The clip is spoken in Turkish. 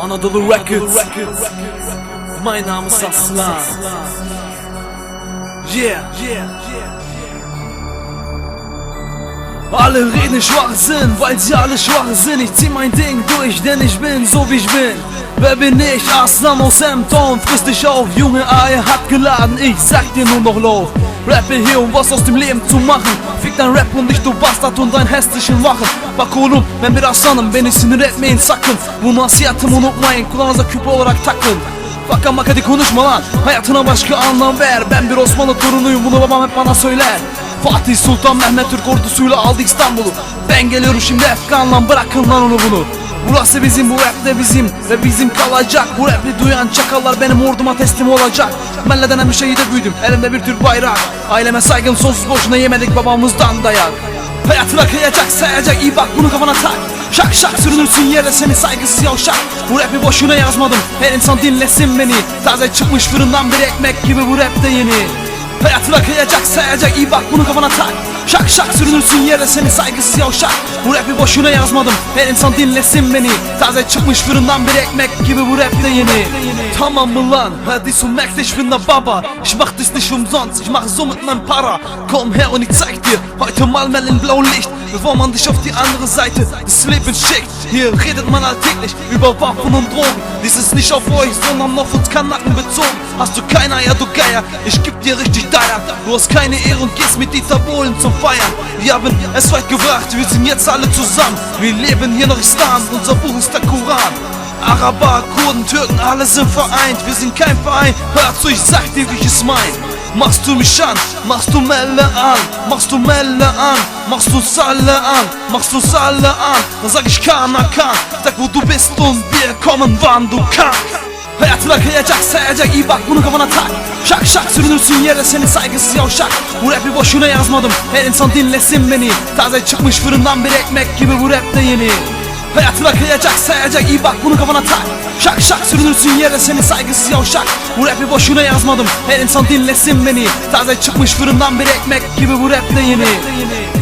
Anadolu Records. Mein Name ist Aslan. Yeah, yeah, Alle reden Schwachsinn, weil sie alle schwach sind. Ich zieh mein Ding durch, denn ich bin so wie ich bin. Wer bin ich? Aslan aus Emton Friss dich auf, Junge, Aie hat geladen. Ich sag dir nur noch lauf Rappe hier, um was aus dem Leben zu machen Fick dein Rap und dich, du Bastard und dein hässlichen Wachen Bak oğlum ben bir aslanım Beni sinir etmeyin sakın. Bu nasihatımı unutmayın Kulağınıza küpe olarak takın Baka maka hadi konuşma lan Hayatına başka anlam ver. Ben bir Osmanlı torunuyum bunu babam hep bana söyler. Fatih Sultan Mehmet Türk ordusuyla aldı İstanbul'u. Ben geliyorum şimdi Efgan'la bırakın lan onu bunu Burası bizim bu rap de bizim ve bizim kalacak. Bu rapi duyan çakallar benim orduma teslim olacak. Benle denen bir şehide büyüdüm? Elimde bir Türk bayrağı Aileme saygım sonsuz boşuna yemedik babamızdan dayak Hayatına kıyacak sayacak iyi bak bunu kafana tak. Şak şak sürünürsün yere seni saygısız yavşak. Bu rapi boşuna yazmadım her insan dinlesin beni. Taze çıkmış fırından bir ekmek gibi bu rap de yeni Hayatına kıyacak sayacak. İyi bak bunu kafana tak. Şak şak sürünürsün yere seni saygısız yavşak. Bu rapi boşuna yazmadım. Her insan dinlesin beni. Taze çıkmış fırından bir ekmek gibi bu rap de yeni. Tamam mı lan? Hadi bin der Baba. Ich mach das nicht umsonst, ich mach so mit meinem Para Komm her und ich zeig dir heute mal mehr in Blaulicht Bevor man dich auf die andere Seite des Lebens schickt Hier redet man alltäglich über Waffen und Drogen. Dies ist nicht auf euch, sondern auf uns Kanaken bezogen. Hast du keine Eier, du Geier, ich geb dir richtig Deier Du hast keine Ehre und gehst mit Dieter Bohlen zum Feiern. Wir haben es weit gebracht, wir sind jetzt alle zusammen. Wir leben hier noch Islam, unser Buch ist der Koran. Araber, Kurden, Türken, alle sind vereint Wir sind kein Verein, hör zu, ich sag dir, wie ich es mein. Machst du mich an, machst du Melle an, machst du Melle an, machst du Salle an, machst du Salle an, dann sag ich Kana Kan, sag wo du bist und wir kommen wann du kannst. Hayatına kıyacak sayacak iyi bak bunu kafana tak Şak şak sürünürsün yere seni saygısız yavşak. Bu rapi boşuna yazmadım her insan dinlesin beni. Taze çıkmış fırından bir ekmek gibi bu rap de yeni. Hayatına kıyacak sayacak iyi bak bunu kafana tak. Şak şak sürünürsün yere seni saygısız yavşak. Bu rapi boşuna yazmadım her insan dinlesin beni. Taze çıkmış fırından bir ekmek gibi bu rap de yeni